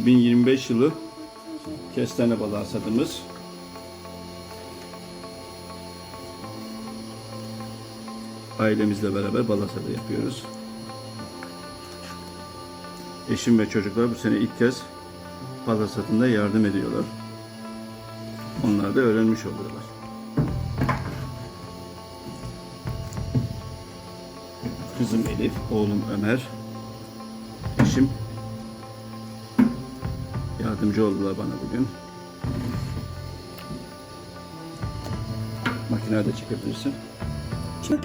2025 yılı kestane balı hasadımız. Ailemizle beraber bal hasadı yapıyoruz. Eşim ve çocuklar bu sene ilk kez bal hasadında yardım ediyorlar. Onlar da öğrenmiş oluyorlar. Kızım Elif, oğlum Ömer, eşim yardımcı oldular bana bugün. Makinede çekebilirsin. Çık.